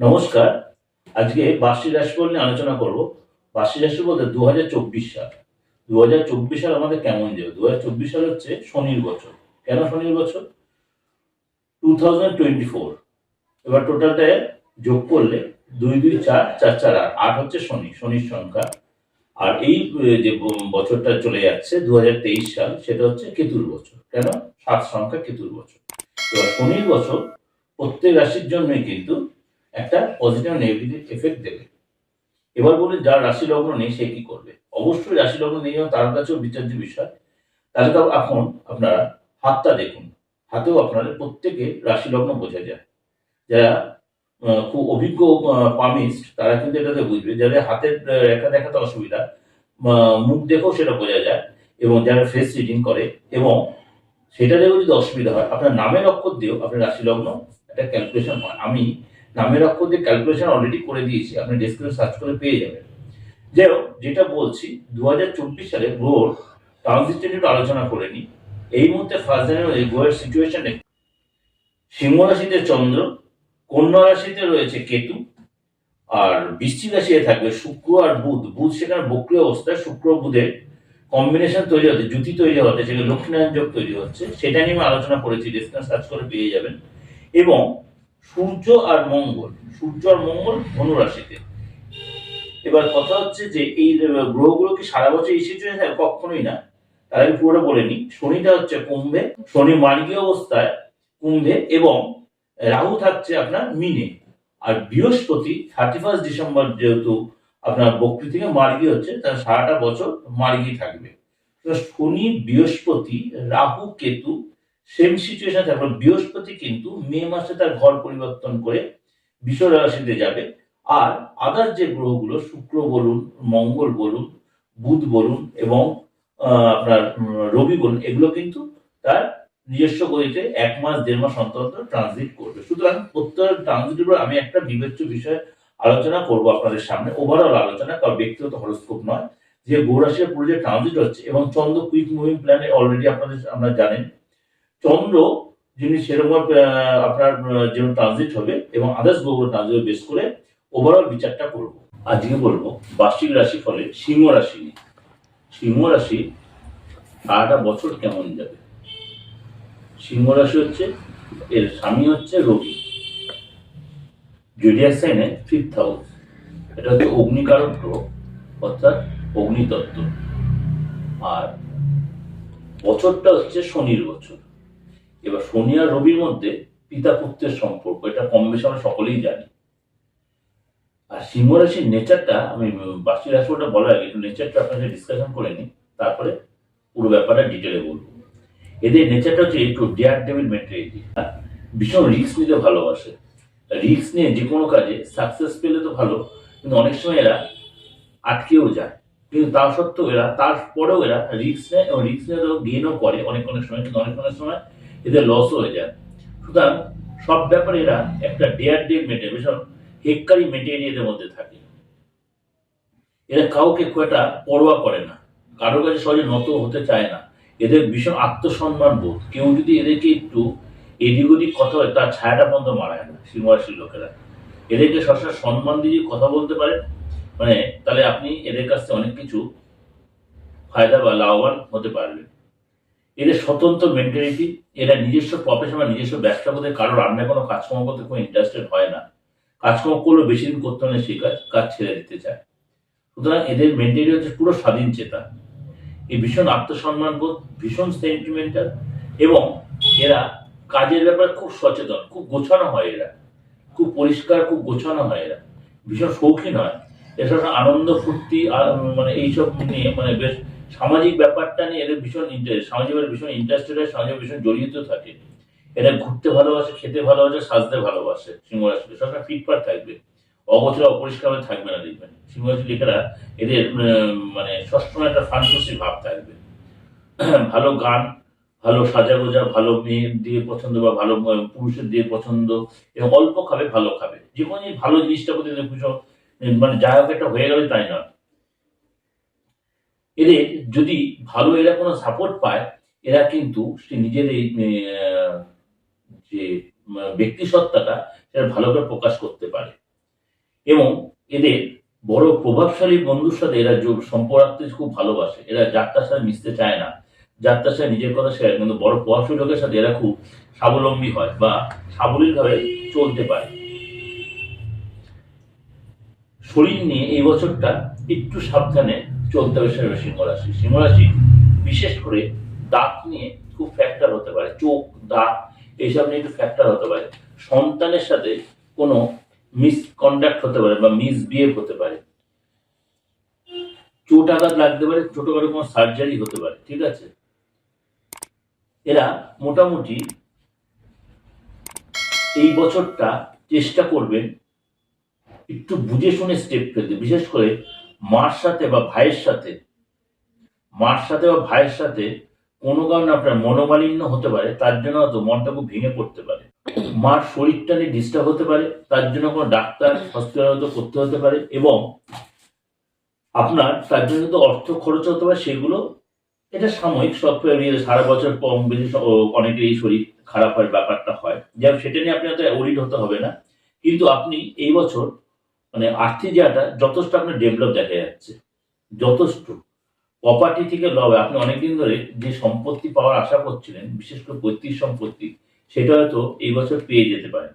নমস্কার। আজকে বার্ষি রাশিফল নিয়ে আলোচনা করব। বার্ষি রাশি বলতে দু হাজার চব্বিশ সাল। দু হাজার চব্বিশ সাল আমাদের কেমন যাবে দু হাজার চব্বিশ সাল হচ্ছে শনির বছর। কেন শনির বছর? Two thousand twenty four. এবার টোটালটা যোগ করলে দুই দুই, চার চার চার, আট আট হচ্ছে শনি, শনির সংখ্যা। আর এই যে বছরটা চলে যাচ্ছে দু হাজার তেইশ সাল, সেটা হচ্ছে কেতুর বছর। কেন? সাত সংখ্যা কেতুর বছর। এবার শনির বছর প্রত্যেক রাশির জন্যই কিন্তু একটা পজিটিভ নেগেটিভ এফেক্ট দেবে। এবার বলি যার রাশি লগ্ন নেই, সে কি করবে? অবশ্যই রাশি লগ্ন নেই তার কাছেও বিচার্য বিষয়। তাহলে তো এখন আপনারা হাতটা দেখুন। হাতেও আপনাদের প্রত্যেকে রাশি লগ্ন বোঝা যায়। যারা খুব অভিজ্ঞ পামিস্ট, তারা কিন্তু এটাতে বুঝবে। যাদের হাতের রেখা দেখাতে অসুবিধা মুখ দেখেও সেটা বোঝা যায় এবং যারা ফেস রিডিং করে এবং সেটা যদি অসুবিধা হয়, আপনার নামের অক্ষর দিয়েও আপনার রাশি লগ্ন একটা ক্যালকুলেশন হয় আমি নামের অক্ষর দিয়ে ক্যালকুলেশন অলরেডি করে দিয়েছি, আপনি ডেসক্রিপশন সার্চ করে পেয়ে যাবেন। যাই হোক যেটা বলছি দু হাজার চব্বিশ সালে গ্রোর ট্রানজিট একটু আলোচনা করে নিই। এই মুহূর্তে ফার্স্ট জানুয়ারি গ্রহের সিচুয়েশন সিংহ রাশিতে চন্দ্র, কন্যা রাশিতে রয়েছে কেতু, আর বৃশ্চিক রাশিতে থাকবে শুক্র আর বুধ। বুধ সেখানে বক্রিয় অবস্থায়, শুক্র বুধের কম্বিনেশন তৈরি হচ্ছে জুতি তৈরি হচ্ছে, সেখানে লক্ষ্মীনারায়ণ যোগ তৈরি হচ্ছে। সেটা নিয়ে আমি আলোচনা করেছি ডেসক্রিপশন সার্চ করে পেয়ে যাবেন। এবং সূর্য আর মঙ্গল, সূর্য আর মঙ্গল ধনুরাশিতে। এবার কথা হচ্ছে যে এই গ্রহগুলো কি সারা বছর এই সিচুয়েশন থাকে কখনোই না। তার আগে পুরোটা বলে নিই। শনিটা হচ্ছে কুম্ভে, শনি মার্গীয় অবস্থায় কুম্ভে এবং রাহু থাকছে আপনার মিনে। আর বৃহস্পতি থার্টি ফার্স্ট ডিসেম্বর যেহেতু আপনার বক্রি থেকে মার্গী হচ্ছে, তার সারাটা বছর মার্গী থাকবে। শনি, বৃহস্পতি, রাহু, কেতু সেম সিচুয়েশন থাকবে বৃহস্পতি কিন্তু মে মাসে তার ঘর পরিবর্তন করে বিশ্ব রাশিতে যাবে। আর আদার যে গ্রহগুলো, শুক্র বলুন, মঙ্গল বলুন, বুধ বলুন এবং আপনার রবি বলুন, এগুলো কিন্তু তার নিজস্ব গতিতে এক মাস, দেড় মাস অন্তর ট্রানজিট করবে। সুতরাং প্রত্যেক ট্রানজিটের উপর আমি একটা বিবেচ্য বিষয় আলোচনা করব আপনাদের সামনে। ওভারঅল আলোচনা, কারণ ব্যক্তিগত হরস্কোপ নয়। যে গৌরাশির পুরো যে ট্রানজিট হচ্ছে এবং চন্দ্র কুইক মুভিং প্ল্যানে অলরেডি আপনাদের আমরা জানেন চন্দ্র, যিনি সেরকম আপনার যেমন ট্রানজিট হবে এবং আদার্স গ্রহ ট্রানজিট বেস করে ওভারঅল বিচারটা করব। আজকে বলব, বার্ষিক রাশি ফলে সিংহ রাশি নিয়ে। সিংহ রাশি সারাটা বছর কেমন যাবে? সিংহ রাশি হচ্ছে, এর স্বামী হচ্ছে রবি। জুডিয়াক সাইনে ফিফথ হাউস এটা হচ্ছে অগ্নিকারক গ্রহ, অর্থাৎ অগ্নিতত্ত্ব। আর বছরটা হচ্ছে শনির বছর। এবার শনি আর রবির মধ্যে পিতা পুত্রের সম্পর্ক, এটা কম বেশি আমরা সকলেই জানি। আর সিংহ রাশির নেচারটা আমি বার্ষি রাশিটা বলার আগে একটু নেচারটা আপনাদের ডিসকাশন করে নিই, তারপরে পুরো ব্যাপারটা ডিটেলে বলব। এদের নেচারটা হচ্ছে একটু ডেয়ার ডেভিল মেন্টালিটি ভীষণ রিস্ক নিতে ভালোবাসে। রিস্ক নিয়ে যে কোনো কাজে সাকসেস পেলে তো ভালো, কিন্তু অনেক সময় এরা আটকেও যায়। কিন্তু তা সত্ত্বেও এরা, তারপরেও এরা রিস্ক নেয় এবং রিস্ক নিয়ে তো গেইনও করে অনেক অনেক সময়, কিন্তু অনেক অনেক সময় এদের লসও হয়ে যায়। সুতরাং সব ব্যাপারে এরা একটা ডেয়ার ডেভ মেটেরিয়াল ভীষণ হেক্কারি মেটেরিয়ালের মধ্যে থাকে। এরা কাউকে খুব একটা পরোয়া করে না। কারোর কাছে সহজে নত হতে চায় না। এদের ভীষণ আত্মসম্মান বোধ। কেউ যদি এদেরকে একটু এদিক ওদিক কথা হয় তার ছায়াটা পর্যন্ত মারায় না সিংহরাশির লোকেরা। এদেরকে সবসময় সম্মান দিয়ে কথা বলতে পারে মানে তাহলে আপনি এদের কাছ থেকে অনেক কিছু ফায়দা বা লাভবান হতে পারবেন। এদের স্বতন্ত্র মেন্টালিটি এরা নিজস্ব প্রফেশন বা নিজস্ব ব্যবসা করতে কারোর রান্নায় কোনো কাজকর্ম করতে কোনো ইন্টারেস্টেড হয় না। কাজকর্ম করলেও বেশি দিন করতে হলে সেই কাজ কাজ ছেড়ে দিতে চায়। সুতরাং এদের মেন্টালিটি হচ্ছে পুরো স্বাধীন চেতা এই ভীষণ আত্মসম্মান বোধ, ভীষণ সেন্টিমেন্টাল এবং এরা কাজের ব্যাপারে খুব সচেতন, খুব গোছানো হয় এরা। খুব পরিষ্কার, খুব গোছানো হয় এরা। ভীষণ শৌখিন হয়। এসব আনন্দ ফুর্তি মানে এইসব নিয়ে মানে বেশ সামাজিক ব্যাপারটা নিয়ে এদের ভীষণ ইন্টারেস্ট সামাজিক ভীষণ ইন্টারেস্টেড হয় সমাজে ভীষণ জড়িত থাকে। এরা ঘুরতে ভালোবাসে, খেতে ভালোবাসে, সাজতে ভালোবাসে সিংহরাশি সবসময় ফিটফাট থাকবে। অগোচরে অপরিষ্কার থাকবে না দেখবেন। সিংহরাশি লেখেরা এদের মানে সবসময় একটা ফান্টসি ভাব থাকবে। ভালো গান, ভালো সাজা গোজা ভালো মেয়ে দিয়ে পছন্দ বা ভালো পুরুষের দিয়ে পছন্দ এবং অল্প খাবে, ভালো খাবে। কোনো ভালো জিনিসটা প্রতি ভীষণ মানে যা হোক একটা হয়ে গেলে তাই নয়। এদের যদি ভালো এরা কোনো সাপোর্ট পায়, এরা কিন্তু সে নিজের এই যে ব্যক্তি সত্তাটা সেটা ভালো করে প্রকাশ করতে পারে। এবং এদের বড় প্রভাবশালী বন্ধুর সাথে এরা যোগ- সম্পর্ক রাখতে খুব ভালোবাসে। এরা যাত্রার সাথে মিশতে চায় না। যাত্রার সাথে নিজের কথা শেয়ার কিন্তু বড় প্রভাবশালী লোকের সাথে এরা খুব স্বাবলম্বী হয় বা সাবলীলভাবে চলতে পারে। শরীর নিয়ে এই বছরটা একটু সাবধানে চলতে হবে সেটা সিংহ রাশি। সিংহ রাশি, বিশেষ করে দাঁত নিয়ে খুব ফ্যাক্টর হতে পারে। চোখ, দাঁত, এইসব নিয়ে একটু ফ্যাক্টর হতে পারে। সন্তানের সাথে কোনো মিসকন্ডাক্ট হতে পারে বা মিসবিহেভ হতে পারে। চোট আঘাত লাগতে পারে, ছোটখাটো কোনো সার্জারি হতে পারে, ঠিক আছে? এরা মোটামুটি এই বছরটা চেষ্টা করবেন একটু বুঝে শুনে স্টেপ ফেলতে বিশেষ করে মার সাথে বা ভাইয়ের সাথে মার সাথে বা ভাইয়ের সাথে কোনো কারণে আপনার মনোমালিন্য হতে পারে তার জন্য হয়তো মনটা খুব ভেঙে পড়তে পারে। মার শরীরটা নিয়ে ডিস্টার্ব হতে পারে তার জন্য কোনো ডাক্তার হসপিটাল করতে হতে পারে এবং আপনার তার জন্য তো অর্থ খরচ হতে পারে সেগুলো এটা সাময়িক পেরিয়ে সারা বছর কম বেশি অনেকের এই শরীর খারাপ হয় ব্যাপারটা হয়। হোক, সেটা নিয়ে আপনি অত ওরিড হতে হবে না। কিন্তু আপনি এই বছর মানে আর্থিক জায়গাটা যথেষ্ট আপনার ডেভেলপ দেখা যাচ্ছে। যথেষ্ট। প্রপার্টি থেকে লবে আপনি অনেকদিন ধরে যে সম্পত্তি পাওয়ার আশা করছিলেন, বিশেষ করে পৈতৃক সম্পত্তি, সেটা হয়তো এই বছর পেয়ে যেতে পারেন।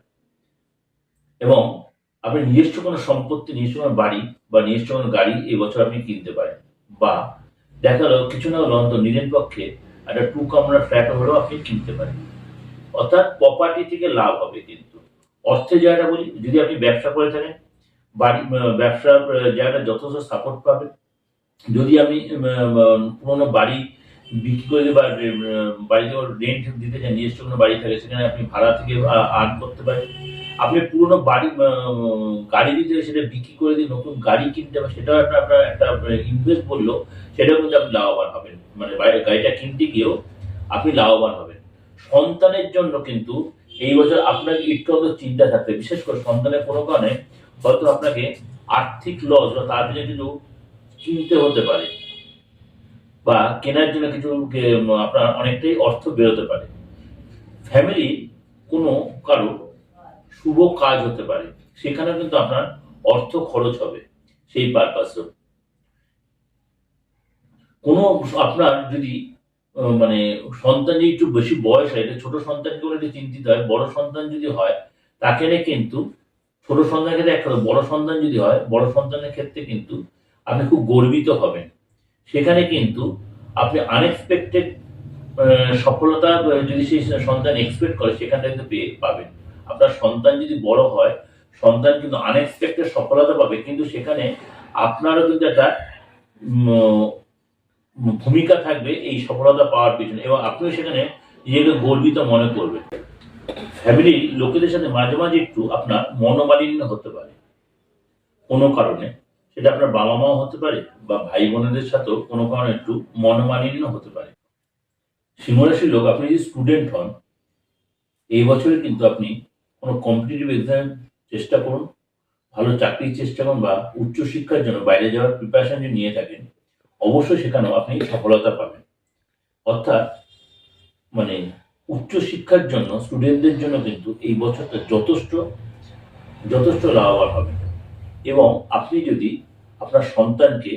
এবং আপনি নিজস্ব কোনো সম্পত্তি, নিজস্ব কোনো বাড়ি বা নিজস্ব কোনো গাড়ি এই বছর আপনি কিনতে পারেন। বা দেখা গেল কিছু না হলো অন্তত নিজের পক্ষে একটা টু কামরার ফ্ল্যাট হলেও আপনি কিনতে পারেন। অর্থাৎ প্রপার্টি থেকে লাভ হবে কিন্তু। অর্থের জায়গাটা বলি, যদি আপনি ব্যবসা করে থাকেন বাড়ি ব্যবসার জায়গাটা যথেষ্ট সাপোর্ট পাবে। যদি আমি পুরোনো বাড়ি বিক্রি করে বা বাড়িতে রেন্ট দিতে চান নিজস্ব কোনো বাড়ি থাকে, সেখানে আপনি ভাড়া থেকে আর্ন করতে পারেন। আপনি পুরোনো বাড়ি গাড়ি দিতে সেটা বিক্রি করে দিয়ে নতুন গাড়ি কিনতে হবে, সেটাও একটা আপনার একটা ইনভেস্ট বলল সেটাও কিন্তু আপনি লাভবান হবেন। মানে গাড়িটা কিনতে গিয়েও আপনি লাভবান হবেন। সন্তানের জন্য কিন্তু এই বছর আপনার একটু চিন্তা থাকতে হবে। বিশেষ করে সন্তানের কোনো কারণে হয়তো আপনাকে আর্থিক লস বা তার জন্য কিছু কিনতে হতে পারে। বা কেনার জন্য কিছু আপনার অনেকটাই অর্থ বেরোতে পারে। ফ্যামিলি কোনো কারও শুভ কাজ হতে পারে। সেখানে কিন্তু আপনার অর্থ খরচ হবে সেই পারপাসেও কোনো আপনার যদি মানে সন্তান যদি একটু বেশি বয়স হয়, এটা ছোট সন্তানকে চিন্তিত হয়, বড় সন্তান যদি হয়, তাকে কিন্তু ছোট সন্তানের ক্ষেত্রে একটা বড় সন্তান যদি হয়, বড় সন্তানের ক্ষেত্রে কিন্তু আপনি খুব গর্বিত হবেন। সেখানে কিন্তু আপনি আনএক্সপেক্টেড সফলতা যদি সেই সন্তান এক্সপেক্ট করে সেখানটা কিন্তু পেয়ে পাবেন। আপনার সন্তান যদি বড় হয়, সন্তান কিন্তু আনএক্সপেক্টেড সফলতা পাবে, কিন্তু সেখানে আপনারও কিন্তু একটা ভূমিকা থাকবে এই সফলতা পাওয়ার পিছনে এবং আপনিও সেখানে নিজেকে গর্বিত মনে করবেন। ফ্যামিলির লোকেদের সাথে মাঝে মাঝে একটু আপনার মনোমালিন্য হতে পারে। কোনো কারণে। সেটা আপনার বাবা মাও হতে পারে বা ভাই বোনেদের সাথেও কোনো কারণে একটু মনোমালিন্য হতে পারে। সিংহরাশির লোক, আপনি যদি স্টুডেন্ট হন, এই বছরে কিন্তু আপনি কোনো কম্পিটিটিভ এক্সাম চেষ্টা করুন, ভালো চাকরির চেষ্টা করুন বা উচ্চশিক্ষার জন্য বাইরে যাওয়ার প্রিপারেশন যদি নিয়ে থাকেন, অবশ্যই সেখানেও আপনি সফলতা পাবেন। অর্থাৎ মানে উচ্চশিক্ষার জন্য স্টুডেন্টদের জন্য কিন্তু এই বছরটা যথেষ্ট যথেষ্ট লাভবান হবে। এবং আপনি যদি আপনার সন্তানকে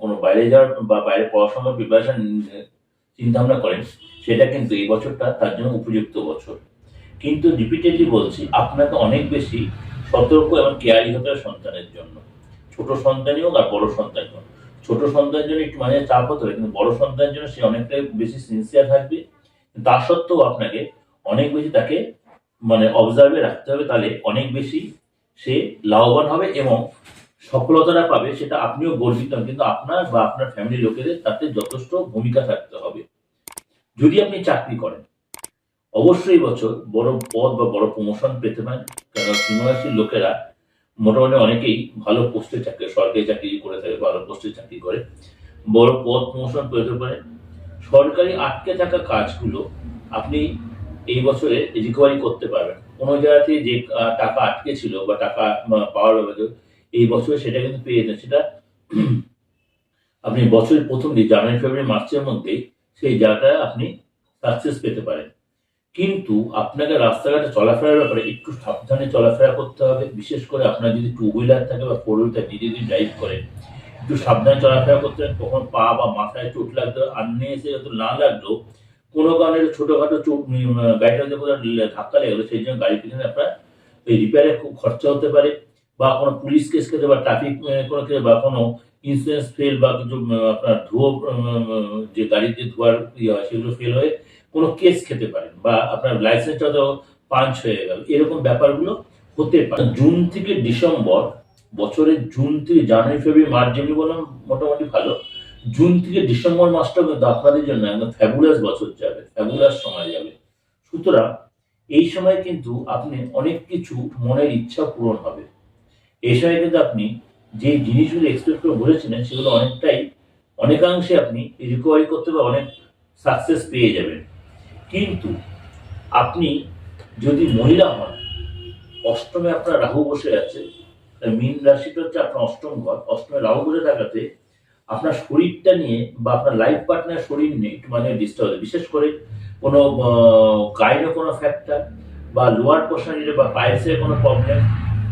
কোনো বাইরে যাওয়ার বা বাইরে পড়াশোনার প্রিপারেশন চিন্তা ভাবনা করেন, সেটা কিন্তু এই বছরটা তার জন্য উপযুক্ত বছর। কিন্তু রিপিটেডলি বলছি, আপনাকে অনেক বেশি সতর্ক এবং কেয়ারি হতে হবে সন্তানের জন্য। ছোট সন্তানই হোক আর বড় সন্তান হোক। ছোট সন্তানের জন্য একটু মাঝে চাপ হতে হবে, কিন্তু বড় সন্তানের জন্য সে অনেকটাই বেশি সিনসিয়ার থাকবে। তা সত্ত্বেও আপনাকে অনেক বেশি তাকে মানে অবজার্ভে রাখতে হবে, তাহলে অনেক বেশি সে লাভবান হবে এবং সফলতাটা পাবে সেটা আপনিও গর্বিত কিন্তু আপনার বা আপনার ফ্যামিলির লোকেদের তাতে যথেষ্ট ভূমিকা থাকতে হবে। যদি আপনি চাকরি করেন, অবশ্যই বছর বড় পদ বা বড় প্রমোশন পেতে পারেন। কারণ সিংহরাশির লোকেরা মোটামুটি অনেকেই ভালো পোস্টে চাকরি, সরকারি চাকরি করে থাকে, ভালো পোস্টে চাকরি করে। বড় পদ প্রমোশন পেতে পারেন সরকারি আটকে থাকা কাজগুলো আপনি এই বছরে রিকভারি করতে পারবেন। কোনো জায়গাতে যে টাকা আটকে ছিল বা টাকা পাওয়ার ব্যাপারে এই বছরে সেটা কিন্তু পেয়ে যেতেন সেটা আপনি বছরের প্রথম দিন জানুয়ারি, ফেব্রুয়ারি, মার্চের মধ্যেই সেই জায়গাটা আপনি সাকসেস পেতে পারেন। কিন্তু আপনাকে রাস্তাঘাটে চলাফেরার ব্যাপারে একটু সাবধানে চলাফেরা করতে হবে। বিশেষ করে আপনার যদি টু হুইলার থাকে বা ফোর হুইলার নিজে যদি ড্রাইভ করেন একটু সাবধানে চলাফেরা করতে হবে কখন পা বা মাথায় চোট লাগতো আর নিয়ে এসে যত না লাগলেও কোনো কারণে ছোটোখাটো চোট গাড়িটা কোথাও ধাক্কা লেগে গেলো সেই জন্য গাড়ির পিছনে আপনার এই রিপেয়ারে খুব খরচা হতে পারে বা কোনো পুলিশ কেস খেতে বা ট্রাফিক কোনো ক্ষেত্রে বা কোনো ইন্স্যুরেন্স ফেল বা কিছু আপনার ধুয়ো যে গাড়িতে ধোয়ার ইয়ে হয় সেগুলো ফেল হয়ে কোনো কেস খেতে পারেন বা আপনার লাইসেন্সটা তো পাঞ্চ হয়ে গেল এরকম ব্যাপারগুলো হতে পারে জুন থেকে ডিসেম্বর বছরের জুন থেকে জানুয়ারি, ফেব্রুয়ারি, মার্চ যেমনি বললাম, মোটামুটি ভালো। জুন থেকে ডিসেম্বর মাসটা কিন্তু আপনাদের জন্য একদম ফ্যাবুলাস বছর যাবে ফ্যাবুলাস সময় যাবে। সুতরাং এই সময় কিন্তু আপনি অনেক কিছু মনের ইচ্ছা পূরণ হবে। এই সময় কিন্তু আপনি যে জিনিসগুলো এক্সপেক্ট করে বলেছিলেন, সেগুলো অনেকটাই, অনেকাংশে আপনি রিকভারি করতে বা অনেক সাকসেস পেয়ে যাবেন। কিন্তু আপনি যদি মহিলা হন, অষ্টমে আপনার রাহু বসে আছে মীন রাশিটা হচ্ছে আপনার অষ্টম ঘর, অষ্টমে রাহু বসে থাকাতে আপনার শরীরটা নিয়ে বা আপনার লাইফ পার্টনার শরীর নিয়ে একটু মানে ডিস্টার্ব হবে। বিশেষ করে কোনো গাইনে কোনো ফ্যাক্টর বা লোয়ার পোর্শনে বা পায়েসের কোনো প্রবলেম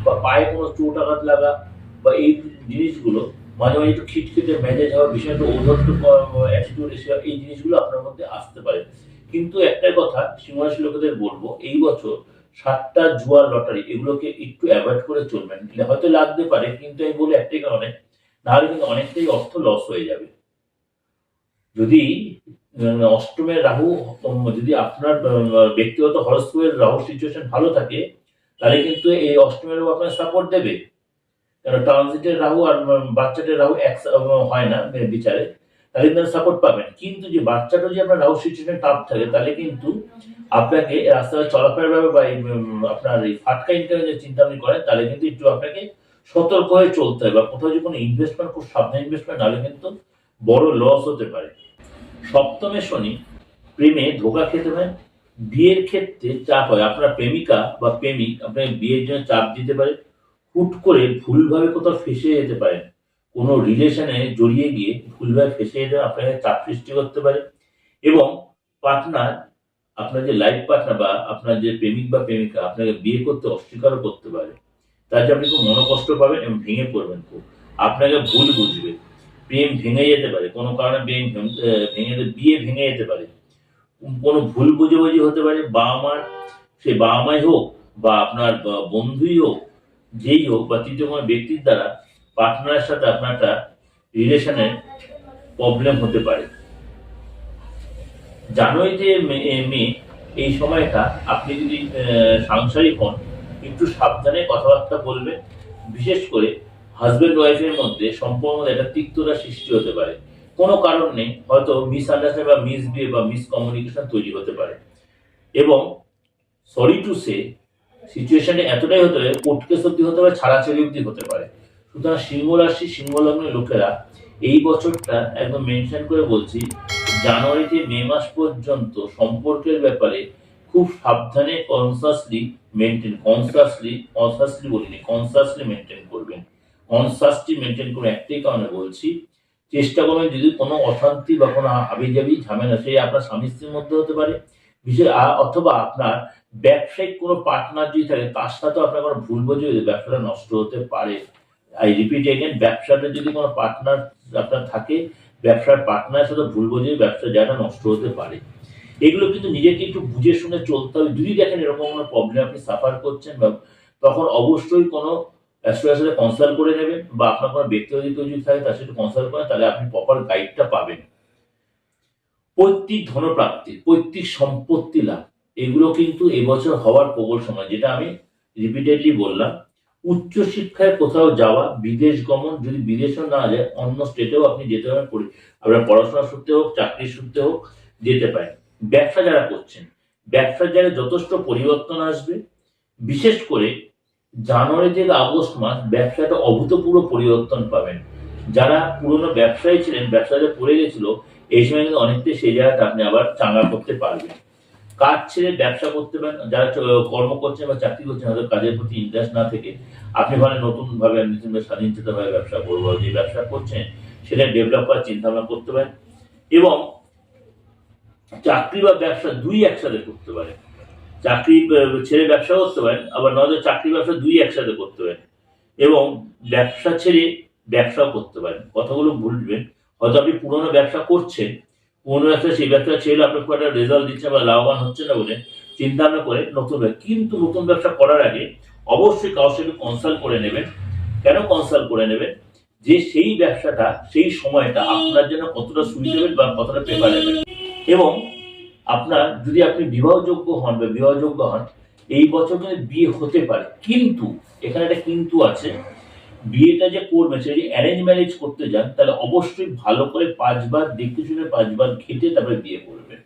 বা পায়ে কোনো চোট আঘাত লাগা বা এই জিনিসগুলো মাঝে মাঝে একটু খিটখিটে ম্যানেজ হওয়া বিশেষত ঔদ্ধত্য অ্যাটিটিউড এসে এই জিনিসগুলো আপনার মধ্যে আসতে পারে। কিন্তু একটাই কথা সিংহাসী লোকেদের বলব, এই বছর সাতটা জুয়ার লটারি এগুলোকে একটু অ্যাভয়েড করে চলবেন। হয়তো লাগতে পারে কিন্তু আমি বলি একটাই কারণে নাহলে কিন্তু অনেকটাই অর্থ লস হয়ে যাবে। যদি অষ্টমের রাহু যদি আপনার ব্যক্তিগত হরস্কোপের রাহু সিচুয়েশন ভালো থাকে তাহলে কিন্তু এই অষ্টমের রাহু আপনার সাপোর্ট দেবে। কারণ ট্রানজিটের রাহু আর উম, বাচ্চাদের রাহু এক হয় না বিচারে। তাহলে কিন্তু সাপোর্ট পাবেন। কিন্তু যে বাচ্চাটা যদি আপনার রাহু সিচুয়েশন টাফ থাকে, তাহলে কিন্তু আপনাকে রাস্তায় চলাফেরার ব্যাপারে বা আপনার এই ফাটকা ইনকামের যে চিন্তা আপনি করেন, তাহলে কিন্তু একটু আপনাকে সতর্ক হয়ে চলতে হবে। বা কোথাও যদি কোনো ইনভেস্টমেন্ট খুব সাবধানে ইনভেস্টমেন্ট নাহলে কিন্তু বড় লস হতে পারে। সপ্তমে শনি, প্রেমে ধোকা খেতে পারেন বিয়ের ক্ষেত্রে চাপ হয়। আপনার প্রেমিকা বা প্রেমিক আপনাকে বিয়ের জন্য চাপ দিতে পারে। হুট করে ভুলভাবে কোথাও ফেসে যেতে পারেন। কোনো রিলেশনে জড়িয়ে গিয়ে ভুলভাবে ফেসে যেতে আপনাকে চাপ সৃষ্টি করতে পারে এবং পার্টনার আপনার যে লাইফ পার্টনার বা আপনার যে প্রেমিক বা প্রেমিকা আপনাকে বিয়ে করতে অস্বীকারও করতে পারে। তার যে আপনি খুব মনোকষ্ট পাবেন এবং ভেঙে পড়বেন খুব। আপনাকে ভুল বুঝবে। প্রেম ভেঙে যেতে পারে। কোনো কারণে প্রেম ভেঙে বিয়ে ভেঙে যেতে পারে। কোনো ভুল বুঝাবুঝি হতে পারে। বাবা মার সে বাবা মাই হোক বা আপনার বন্ধুই হোক, যেই হোক বা তৃতীয় কোনো ব্যক্তির দ্বারা পার্টনারের সাথে আপনার একটা রিলেশনের প্রবলেম হতে পারে। জানুয়ারিতে মে- এ, মে এই সময়টা আপনি যদি সাংসারিক হন একটু সাবধানে কথাবার্তা বলবেন। বিশেষ করে হাজবেন্ড ওয়াইফের মধ্যে সম্পর্ক মধ্যে একটা তিক্ততা সৃষ্টি হতে পারে। কোনো কারণ নেই হয়তো মিস আন্ডারস্ট্যান্ড বা মিস বিয়ে বা মিস কমিউনিকেশন তৈরি হতে পারে। এবং সরি টু সে সিচুয়েশনটা এতটাই হতে পারে কোর্ট কেস অব্দি হতে পারে ছাড়াছাড়ি অব্দি হতে পারে। সুতরাং সিংহ রাশি সিংহ লগ্নের লোকেরা এই বছরটা একদম মেনশন করে বলছি জানুয়ারি থেকে মে মাস পর্যন্ত সম্পর্কের ব্যাপারে খুব সাবধানে কনসাসলি মেনটেন কনসাসলি কনসাসলি বলিনি কনসাসলি মেনটেন করবেন। কনসাসলি মেনটেন করে একটাই কারণে বলছি, চেষ্টা করবেন যদি কোনো অশান্তি বা কোনো হাবিজাবি, ঝামেলা, সেই আপনার স্বামী স্ত্রীর মধ্যে হতে পারে, বিশেষ অথবা আপনার ব্যবসায়িক কোনো পার্টনার যদি থাকে, তার সাথেও আপনার কোনো ভুল বোঝে ব্যবসাটা নষ্ট হতে পারে। আই রিপিট এগেন ব্যবসাটা যদি কোনো পার্টনার আপনার থাকে, ব্যবসার পার্টনার সাথে ভুল বোঝে ব্যবসা জায়গাটা নষ্ট হতে পারে। এগুলো কিন্তু নিজেকে একটু বুঝে শুনে চলতে হবে। যদি দেখেন এরকম কোনো প্রবলেম আপনি সাফার করছেন বা তখন অবশ্যই কোনো অ্যাস্ট্রোলজার সাথে কনসাল্ট করে নেবেন বা আপনার কোনো ব্যক্তিগত কেউ যদি থাকে তার সাথে কনসাল্ট করেন, তাহলে আপনি প্রপার গাইডটা পাবেন। পৈতৃক ধনপ্রাপ্তি, পৈতৃক সম্পত্তি লাভ, এগুলো কিন্তু এবছর হওয়ার প্রবল সময়। যেটা আমি রিপিটেডলি বললাম উচ্চ শিক্ষায় কোথাও যাওয়া, বিদেশ গমন যদি বিদেশেও না যায়, অন্য স্টেটেও আপনি যেতে পারেন আপনার পড়াশোনার সূত্রে হোক, চাকরির সূত্রে হোক, যেতে পারেন। ব্যবসা যারা করছেন, ব্যবসার জায়গায় যথেষ্ট পরিবর্তন আসবে। বিশেষ করে জানুয়ারি থেকে আগস্ট মাস ব্যবসাটা অভূতপূর্ব পরিবর্তন পাবেন। যারা পুরনো ব্যবসায়ী ছিলেন, ব্যবসাতে পড়ে গেছিল, এই সময় কিন্তু অনেকটাই সেই জায়গাটা আপনি আবার চাঙ্গা করতে পারবেন। কাজ ছেড়ে ব্যবসা করতে পারেন, যারা কর্ম করছেন বা চাকরি করছেন হয়তো কাজের প্রতি ইন্টারেস্ট না থেকে আপনি ভাবে নতুন ভাবে নতুন স্বাধীনচিতভাবে ব্যবসা করব। যে ব্যবসা করছেন, সেটা ডেভেলপ করার চিন্তা ভাবনা করতে পারেন এবং চাকরি বা ব্যবসা দুই একসাথে করতে পারেন। চাকরি ছেড়ে ব্যবসা করতে পারেন, আবার নয়তো চাকরি ব্যবসা দুই একসাথে করতে পারেন এবং ব্যবসা ছেড়ে ব্যবসাও করতে পারেন। কথাগুলো বুঝবেন হয়তো আপনি পুরোনো ব্যবসা করছেন পুরোনো ব্যবসা সেই ব্যবসা ছেড়ে আপনার খুব একটা রেজাল্ট দিচ্ছে বা লাভবান হচ্ছে না বলে চিন্তা ভাবনা করে নতুন কিন্তু নতুন ব্যবসা করার আগে অবশ্যই কারোর সাথে কনসাল্ট করে নেবেন। কেন কনসাল্ট করে নেবেন? যে সেই ব্যবসাটা, সেই সময়টা আপনার জন্য কতটা সুইটেবল বা কতটা পেপার প্রেফারেবল এবং আপনার যদি আপনি বিবাহযোগ্য হন বা বিবাহযোগ্য হন, এই বছর বিয়ে হতে পারে। কিন্তু, এখানে একটা কিন্তু আছে বিয়েটা যে করবেন, সেটা যদি অ্যারেঞ্জ ম্যারেজ করতে যান, তাহলে অবশ্যই ভালো করে পাঁচবার দেখে শুনে পাঁচবার ঘেটে তারপরে বিয়ে করবেন।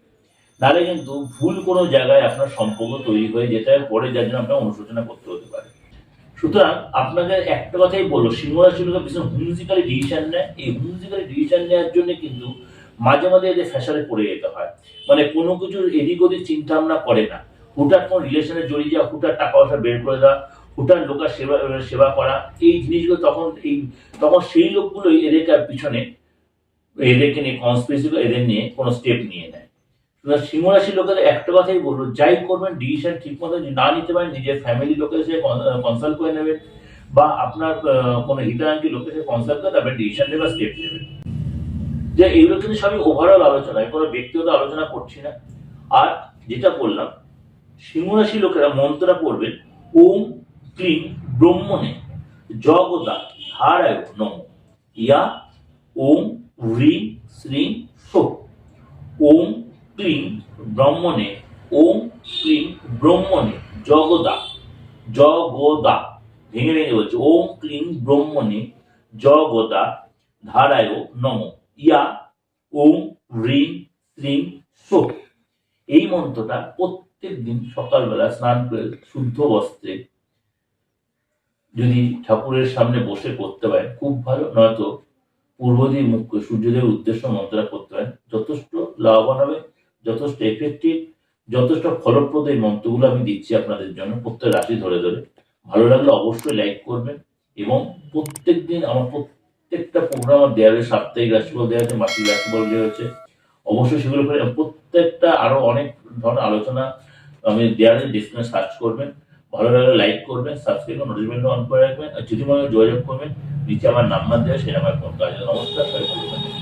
নাহলে কিন্তু ভুল কোনো জায়গায় আপনার সম্পর্ক তৈরি হয়ে যেতে পরে যার জন্য আপনার অনুশোচনা করতে হতে পারে। সুতরাং আপনাকে একটা কথাই বলব সিংহরাশি লোকের ভীষণ হুমজিক্যালি ডিসিশন নেয়। এই হুমজিক্যালি ডিসিশন নেওয়ার জন্য কিন্তু মাঝে মাঝে এদের ফ্যাশনে পড়ে যেতে হয়। মানে কোনো কিছুর এদিক ওদিক চিন্তা ভাবনা করে না। হুটার কোনো রিলেশনে জড়িয়ে যাওয়া হুটার টাকা পয়সা বের করে দেওয়া হুটার লোকের সেবা সেবা করা, এই জিনিসগুলো তখন এই, তখন সেই লোকগুলোই এদেরকে পিছনে, এদেরকে নিয়ে কনস্পিরেসি এদের নিয়ে কোনো স্টেপ নিয়ে নেয়। সুতরাং সিংহরাশি লোকেদের একটা কথাই বলব যাই করবেন ডিসিশন ঠিক মতো না নিতে পারেন, নিজের ফ্যামিলি লোকের সাথে কনসাল্ট করে নেবেন বা আপনার কোনো হিতাকাঙ্ক্ষী লোকের সাথে কনসাল্ট করে তারপরে ডিসিশন নেবে স্টেপ নেবেন যে এইগুলো কিন্তু সবই ওভারঅল আলোচনা কোনো ব্যক্তিগত আলোচনা করছি না। আর যেটা বললাম সিংহরাশি লোকেরা মন্ত্রটা পড়বেন, ওম ক্লিং ব্রহ্মণে জগদা ধারায় নম। ইয়া ওম হ্রিং শ্রীং সো ওম ক্লিং ব্রহ্মণে, ওম ক্লিং ব্রহ্মণে জগদা জগদা, ভেঙে ভেঙে বলছে, ওম ক্লিং ব্রহ্মণে জগদা ধারায় নম। ইয়া ওম হ্রিং শ্রীং সো এই মন্ত্রটা প্রত্যেক দিন সকালবেলা স্নান করে শুদ্ধ বস্ত্রে যদি ঠাকুরের সামনে বসে করতে পারেন, খুব ভালো। নয়তো পূর্ব দিয়ে মুখ করে উদ্দেশ্য মন্ত্রটা করতে পারেন। যথেষ্ট লাভবান হবে, যথেষ্ট এফেক্টিভ যথেষ্ট ফলপ্রদ এই মন্ত্রগুলো আমি দিচ্ছি আপনাদের জন্য প্রত্যেক রাশি ধরে ধরে। ভালো লাগলে অবশ্যই লাইক করবেন এবং প্রত্যেক দিন আমার প্রত্যেকটা প্রোগ্রাম আমার দেওয়া হয়েছে সাপ্তাহিক রাশিফল দেওয়া হয়েছে মাসিক রাশিফল দেওয়া হয়েছে অবশ্যই সেগুলো করে প্রত্যেকটা আরও অনেক ধরনের আলোচনা আমি দেওয়া আছে ডিসক্রিপশনে সার্চ করবেন। ভালো লাগলে লাইক করবেন সাবস্ক্রাইব নোটিফিকেশন অন করে রাখবেন, আর যদি মনে যোগাযোগ করবেন, নিচে আমার নাম্বার দেওয়া, সেই নাম্বার ফোন কাজে নমস্কার, সবাই ভালো।